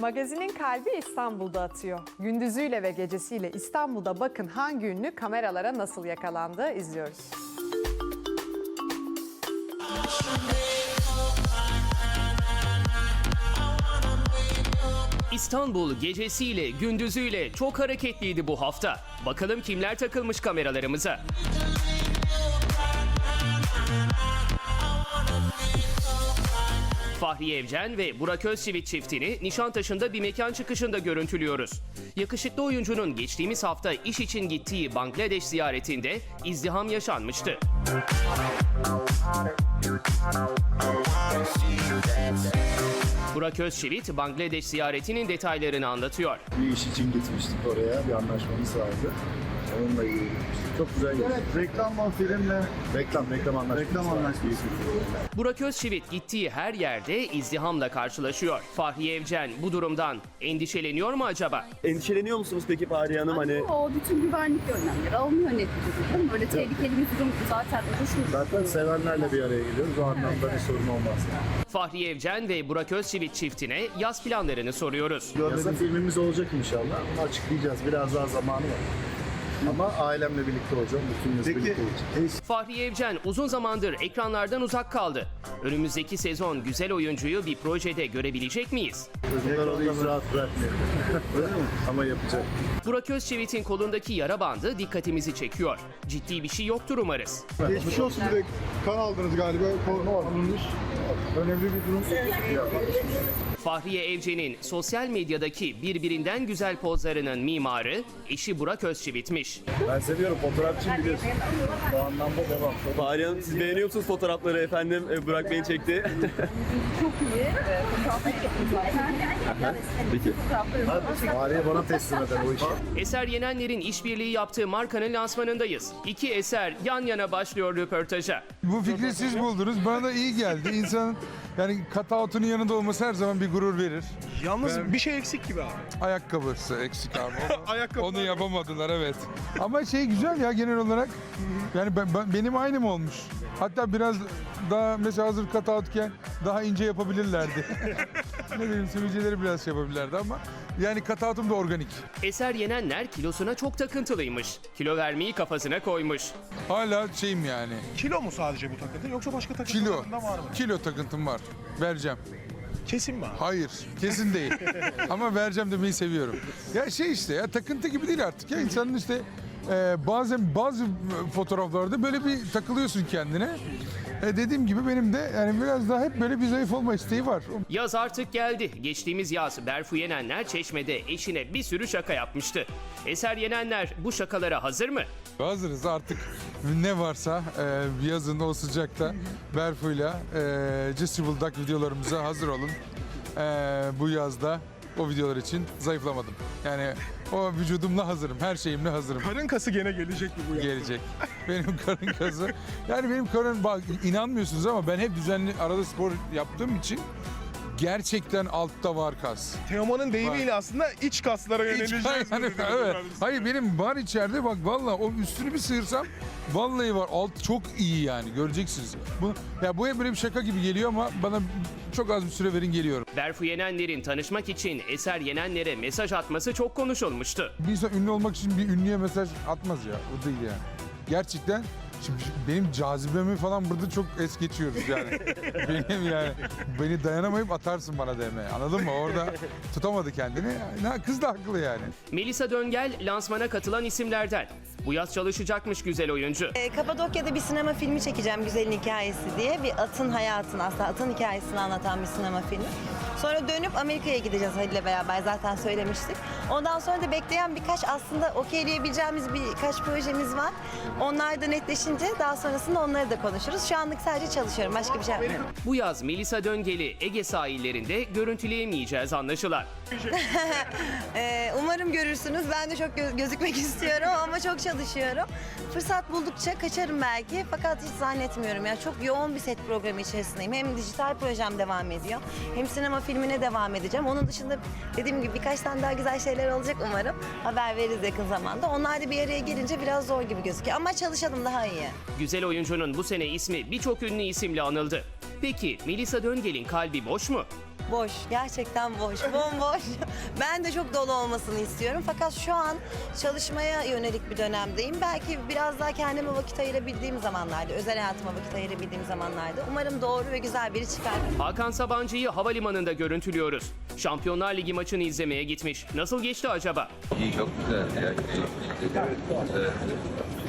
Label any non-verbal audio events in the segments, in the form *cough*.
Magazinin kalbi İstanbul'da atıyor. Gündüzüyle ve gecesiyle İstanbul'da bakın hangi ünlü kameralara nasıl yakalandı izliyoruz. İstanbul gecesiyle gündüzüyle çok hareketliydi bu hafta. Bakalım kimler takılmış kameralarımıza. Fahriye Evcen ve Burak Özçivit çiftini Nişantaşı'nda bir mekan çıkışında görüntülüyoruz. Yakışıklı oyuncunun geçtiğimiz hafta iş için gittiği Bangladeş ziyaretinde izdiham yaşanmıştı. Burak Özçivit Bangladeş ziyaretinin detaylarını anlatıyor. Bir iş için gitmiştik oraya. Bir anlaşmamız vardı. Onunla ilgili. Çok güzel geçti. Reklam mı filmle? Reklam, reklam anlaşması. Reklam anlaşması. Burak Özçivit gittiği her yerde izdihamla karşılaşıyor. Fahriye Evcen bu durumdan endişeleniyor mu acaba? Endişeleniyor musunuz peki Fahriye Hanım? Hani O bütün güvenlik önlemleri alınıyor neticede. Böyle tehlikeli bir durum zaten oluşmuyor. Zaten sevenlerle bir araya geliyoruz. O anlamda bir sorun olmaz. Fahriye Evcen ve Burak Özçivit çiftine yaz planlarını soruyoruz. Yasa filmimiz olacak inşallah. Onu açıklayacağız. Biraz daha zamanı var. Ama ailemle birlikte olacağım. Bütün yaz Peki birlikte olacağım. Fahriye Evcen uzun zamandır ekranlardan uzak kaldı. Önümüzdeki sezon güzel oyuncuyu bir projede görebilecek miyiz? Bunlar onu hiç rahat bırakmıyor. *laughs* Ama yapacak. Burak Özçivit'in kolundaki yara bandı dikkatimizi çekiyor. Ciddi bir şey yoktur umarız. Geçmiş olsun direkt kan aldınız galiba. Korona alınmış. Önemli bir durum. Fahriye Evcen'in sosyal medyadaki birbirinden güzel pozlarının mimarı eşi Burak Özçivit'miş. Ben seviyorum. Fotoğrafçıyım biliyorsun. Bu anlamda devam. Fahriye Hanım siz beğeniyor musunuz fotoğrafları efendim? Ee, Burak Bey'in çekti. Çok iyi. Ee, Fotoğrafları yapın zaten. Peki. Fahriye bana teslim eder o işi. Eser Yenenler'in işbirliği yaptığı markanın lansmanındayız. İki eser yan yana başlıyor röportaja. Bu fikri siz buldunuz. Bana da iyi geldi. İnsanın yani cutout'unun yanında olması her zaman bir gurur verir. Yalnız bir şey eksik gibi abi. Ayakkabısı eksik abi. *laughs* Onu, Ayakkabı. onu yapamadılar evet. Ama şey güzel ya genel olarak. Yani ben, ben- benim aynım olmuş. Hatta biraz daha mesela hazır cutout'ken daha ince yapabilirlerdi. *laughs* ne bileyim sivilceleri biraz şey yapabilirlerdi ama yani cutout'um da organik. Eser Yenenler kilosuna çok takıntılıymış. Kilo vermeyi kafasına koymuş. Hala şeyim yani. Kilo mu sadece bu takıntı yoksa başka takıntı Kilo. da var mı? Kilo takıntım var. Vereceğim. Kesin mi abi? Hayır, kesin değil. *laughs* Ama vereceğim demeyi seviyorum. Ya şey işte ya takıntı gibi değil artık ya insanın işte e, bazen bazı fotoğraflarda böyle bir takılıyorsun kendine. E, dediğim gibi benim de yani biraz daha hep böyle bir zayıf olma isteği var. Yaz artık geldi. Geçtiğimiz yaz Berfu Yenenler Çeşme'de eşine bir sürü şaka yapmıştı. Eser Yenenler bu şakalara hazır mı? Hazırız artık ne varsa e, yazın o sıcakta Berfu'yla e, Jessible Duck videolarımıza hazır olun. E, bu yazda o videolar için zayıflamadım. Yani o vücudumla hazırım, her şeyimle hazırım. Karın kası gene gelecek mi bu yaz? gelecek. *laughs* Benim karın kası. Yani benim karın bak inanmıyorsunuz ama ben hep düzenli arada spor yaptığım için gerçekten altta var kas. Teoman'ın deyimiyle aslında iç kaslara yöneleceğiz. yani, dedi evet. efendim. Hayır benim var içeride bak valla o üstünü bir sıyırsam vallahi var alt çok iyi yani göreceksiniz. Bu, ya bu hep böyle bir şaka gibi geliyor ama bana çok az bir süre verin geliyorum. Berfu Yenenler'in tanışmak için Eser Yenenler'e mesaj atması çok konuşulmuştu. Bir insan ünlü olmak için bir ünlüye mesaj atmaz ya. O değil yani. Gerçekten şimdi benim cazibemi falan burada çok es geçiyoruz yani. *laughs* benim yani beni dayanamayıp atarsın bana DM'ye. Anladın mı? Orada tutamadı kendini. Ya, kız da haklı yani. Melisa Döngel lansmana katılan isimlerden. Bu yaz çalışacakmış güzel oyuncu. Ee, Kapadokya'da bir sinema filmi çekeceğim Güzelin Hikayesi diye. Bir atın hayatını aslında atın hikayesini anlatan bir sinema filmi. Sonra dönüp Amerika'ya gideceğiz Halil'le beraber zaten söylemiştik. Ondan sonra da bekleyen birkaç aslında okeyleyebileceğimiz birkaç projemiz var. Onlar da netleşince daha sonrasında onları da konuşuruz. Şu anlık sadece çalışıyorum. Başka bir şey yapmıyorum. Bu yaz Melisa Döngel'i Ege sahillerinde görüntüleyemeyeceğiz anlaşılan. *laughs* Ee, umarım görürsünüz. Ben de çok gö- gözükmek *laughs* istiyorum ama çok çalışıyorum. Fırsat buldukça kaçarım belki fakat hiç zannetmiyorum. ya çok yoğun bir set programı içerisindeyim. Hem dijital projem devam ediyor hem sinema filmine devam edeceğim. Onun dışında dediğim gibi birkaç tane daha güzel şeyler olacak umarım. Haber veririz yakın zamanda. Onlar da bir araya gelince biraz zor gibi gözüküyor ama çalışalım daha iyi. Güzel oyuncunun bu sene ismi birçok ünlü isimle anıldı. Peki Melisa Döngel'in kalbi boş mu? Boş. Gerçekten boş. *laughs* Bomboş. ben de çok dolu olmasını istiyorum. Fakat şu an çalışmaya yönelik bir dönemdeyim. Belki biraz daha kendime vakit ayırabildiğim zamanlarda, özel hayatıma vakit ayırabildiğim zamanlarda. Umarım doğru ve güzel biri çıkar. Hakan Sabancı'yı havalimanında görüntülüyoruz. Şampiyonlar Ligi maçını izlemeye gitmiş. Nasıl geçti acaba? İyi çok güzel ya. Ee,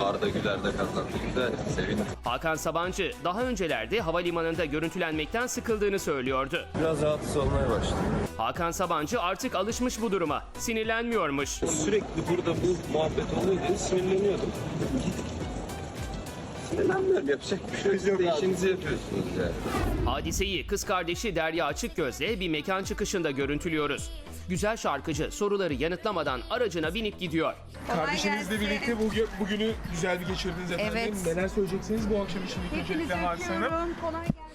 Arda Güler de kazandı. Güzel, sevindim. Hakan Sabancı daha öncelerde havalimanında görüntülenmekten sıkıldığını söylüyordu. Biraz rahatsız olmaya başladım. Hakan Sabancı artık alışmış bu duruma. Sinirlenmiyormuş. Sürekli burada bu muhabbet oluyor diye sinirleniyordum. Sinirlenmiyorum. Yapacak bir şey yok. İşinizi yapıyorsunuz yani. Hadiseyi kız kardeşi Derya Açıkgöz'le bir mekan çıkışında görüntülüyoruz. Güzel şarkıcı soruları yanıtlamadan aracına binip gidiyor. Kardeşinizle birlikte bu, bugünü güzel bir geçirdiniz efendim. Evet. Neler söyleyeceksiniz bu akşam için ilk öncelikle Hadise Hanım?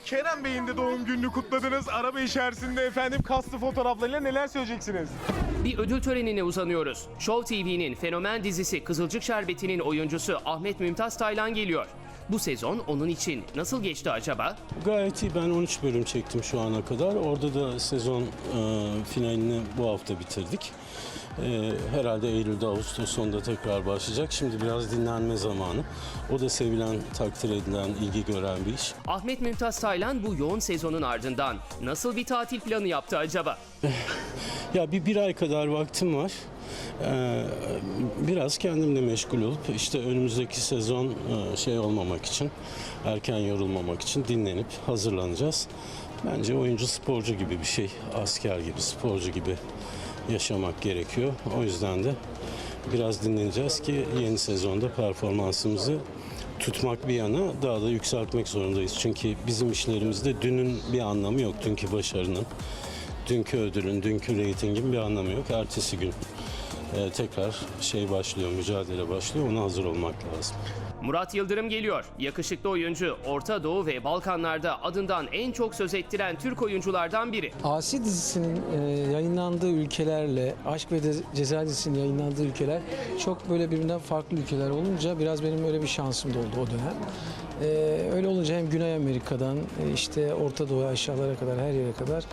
Kerem Bey'in de doğum gününü kutladınız. Araba içerisinde efendim kastı fotoğraflarıyla neler söyleyeceksiniz? Bir ödül törenine uzanıyoruz. Show TV'nin fenomen dizisi Kızılcık Şerbeti'nin oyuncusu Ahmet Mümtaz Taylan geliyor. Bu sezon onun için nasıl geçti acaba? Gayet iyi. Ben 13 bölüm çektim şu ana kadar. Orada da sezon e, finalini bu hafta bitirdik. E, herhalde Eylül'de, Ağustos sonunda tekrar başlayacak. Şimdi biraz dinlenme zamanı. O da sevilen, takdir edilen, ilgi gören bir iş. Ahmet Mümtaz Taylan bu yoğun sezonun ardından nasıl bir tatil planı yaptı acaba? *laughs* Ya bir, bir ay kadar vaktim var. Ee, biraz kendimle meşgul olup işte önümüzdeki sezon e, şey olmamak için, erken yorulmamak için dinlenip hazırlanacağız. Bence oyuncu sporcu gibi bir şey, asker gibi, sporcu gibi yaşamak gerekiyor. O yüzden de biraz dinleneceğiz ki yeni sezonda performansımızı tutmak bir yana daha da yükseltmek zorundayız. Çünkü bizim işlerimizde dünün bir anlamı yok, dünkü başarının dünkü ödülün, dünkü reytingin bir anlamı yok. Ertesi gün e, tekrar şey başlıyor, mücadele başlıyor. Ona hazır olmak lazım. Murat Yıldırım geliyor. Yakışıklı oyuncu Orta Doğu ve Balkanlarda adından en çok söz ettiren Türk oyunculardan biri. Asi dizisinin e, yayınlandığı ülkelerle Aşk ve Ceza dizisinin yayınlandığı ülkeler çok böyle birbirinden farklı ülkeler olunca biraz benim öyle bir şansım da oldu o dönem. E, öyle olunca hem Güney Amerika'dan e, işte Orta Doğu aşağılara kadar her yere kadar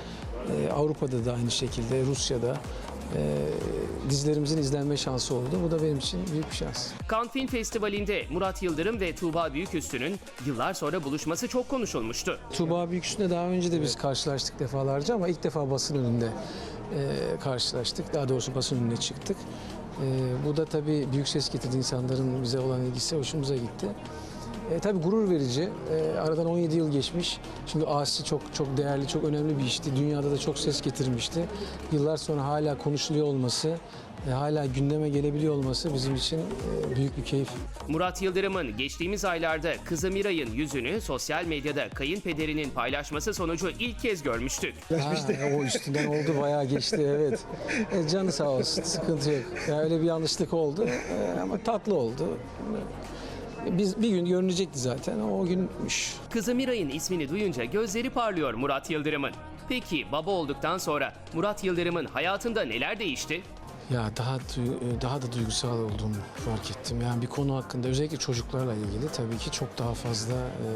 Avrupa'da da aynı şekilde Rusya'da e, dizilerimizin izlenme şansı oldu. Bu da benim için büyük bir şans. Cannes Film Festivali'nde Murat Yıldırım ve Tuğba Büyüküstü'nün yıllar sonra buluşması çok konuşulmuştu. Tuğba Büyüküstü'ne daha önce de biz karşılaştık defalarca ama ilk defa basın önünde e, karşılaştık. Daha doğrusu basın önüne çıktık. E, bu da tabii büyük ses getirdi insanların bize olan ilgisi hoşumuza gitti. E, tabii gurur verici. E, aradan 17 yıl geçmiş. Çünkü Asi çok çok değerli, çok önemli bir işti. Dünyada da çok ses getirmişti. Yıllar sonra hala konuşuluyor olması, e, hala gündeme gelebiliyor olması bizim için e, büyük bir keyif. Murat Yıldırım'ın geçtiğimiz aylarda kızı Miray'ın yüzünü sosyal medyada kayınpederinin paylaşması sonucu ilk kez görmüştük. Ha, o üstünden oldu bayağı geçti evet. E, canı sağ olsun sıkıntı yok. Ya öyle bir yanlışlık oldu E, ama tatlı oldu. Biz bir gün görünecekti zaten o günmüş. Kızı Miray'ın ismini duyunca gözleri parlıyor Murat Yıldırım'ın. Peki baba olduktan sonra Murat Yıldırım'ın hayatında neler değişti? Ya daha daha da duygusal olduğumu fark ettim. Yani bir konu hakkında özellikle çocuklarla ilgili tabii ki çok daha fazla e,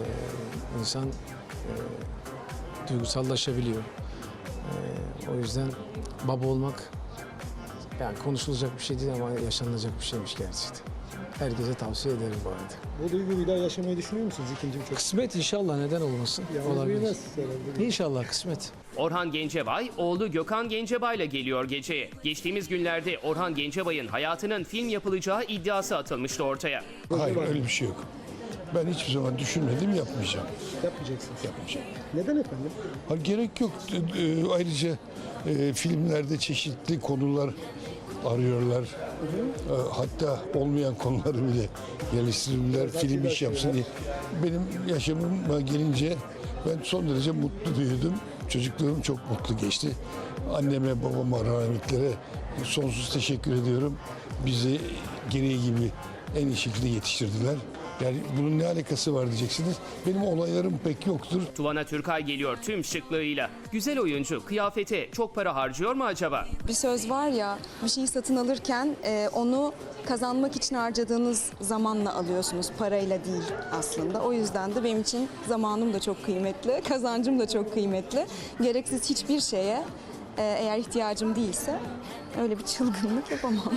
insan e, duygusallaşabiliyor. E, o yüzden baba olmak yani konuşulacak bir şey değil ama yaşanılacak bir şeymiş gerçekten. Herkese tavsiye ederim bu arada. Bu duyguyu bir daha yaşamayı düşünüyor musunuz ikinci bir çocuk? Kısmet inşallah neden olmasın? Olabilir. İnşallah kısmet. Orhan Gencebay, oğlu Gökhan Gencebay'la geliyor geceye. Geçtiğimiz günlerde Orhan Gencebay'ın hayatının film yapılacağı iddiası atılmıştı ortaya. Hayır öyle bir şey yok. Ben hiçbir zaman düşünmedim yapmayacağım. yapmayacaksınız. Yapmayacağım. Neden efendim? Ha, gerek yok. E, Ayrıca e, filmlerde çeşitli konular arıyorlar. E, Hatta olmayan konuları bile geliştirirler. Film iş yapsın diye. Benim yaşamıma gelince ben son derece mutlu büyüdüm. Çocukluğum çok mutlu geçti. Anneme, babama, rahmetlere sonsuz teşekkür ediyorum. Bizi gereği gibi en iyi şekilde yetiştirdiler. Yani bunun ne alakası var diyeceksiniz. Benim olaylarım pek yoktur. Tuvana Türkay geliyor tüm şıklığıyla. Güzel oyuncu kıyafete çok para harcıyor mu acaba? Bir söz var ya bir şeyi satın alırken e, onu kazanmak için harcadığınız zamanla alıyorsunuz parayla değil aslında. O yüzden de benim için zamanım da çok kıymetli, *laughs* kazancım da çok kıymetli. Gereksiz hiçbir şeye e, eğer ihtiyacım değilse öyle bir çılgınlık yapamam.